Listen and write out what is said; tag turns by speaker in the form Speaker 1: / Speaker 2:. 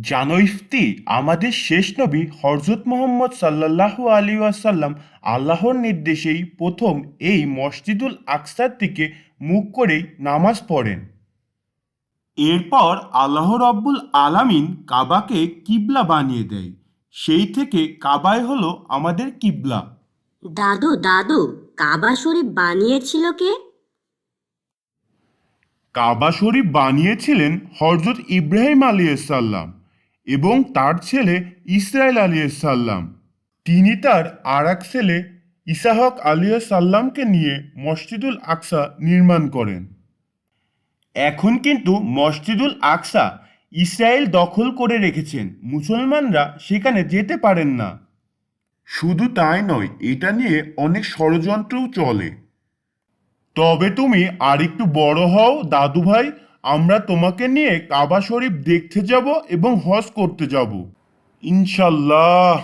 Speaker 1: জানো ইফতি আমাদের শেষ নবী হরজত মোহাম্মদ সাল্লাল্লাহু আলী ওয়াসাল্লাম আল্লাহর নির্দেশেই প্রথম এই মসজিদুল আকসার দিকে মুখ করেই নামাজ পড়েন। এরপর আল্লাহ রব্বুল আলামিন কাবাকে কিবলা বানিয়ে দেয়। সেই থেকে কাবাই হলো আমাদের কিবলা।
Speaker 2: দাদু দাদু কাবা শরীফ বানিয়েছিল কে?
Speaker 1: কাবা শরীফ বানিয়েছিলেন হরজত ইব্রাহিম আলিয়াল্লাম এবং তার ছেলে ইসরায়েল আলিয়াল্লাম তিনি তার আর এক ছেলে ইসাহক আলিয়াল্লামকে নিয়ে মসজিদুল আকসা নির্মাণ করেন। এখন কিন্তু মসজিদুল আকসা ইসরায়েল দখল করে রেখেছেন। মুসলমানরা সেখানে যেতে পারেন না। শুধু তাই নয়, এটা নিয়ে অনেক ষড়যন্ত্রও চলে। তবে তুমি আর একটু বড় হও দাদু ভাই আমরা তোমাকে নিয়ে কাবা শরীফ দেখতে যাব এবং হজ করতে যাব। ইনশাল্লাহ।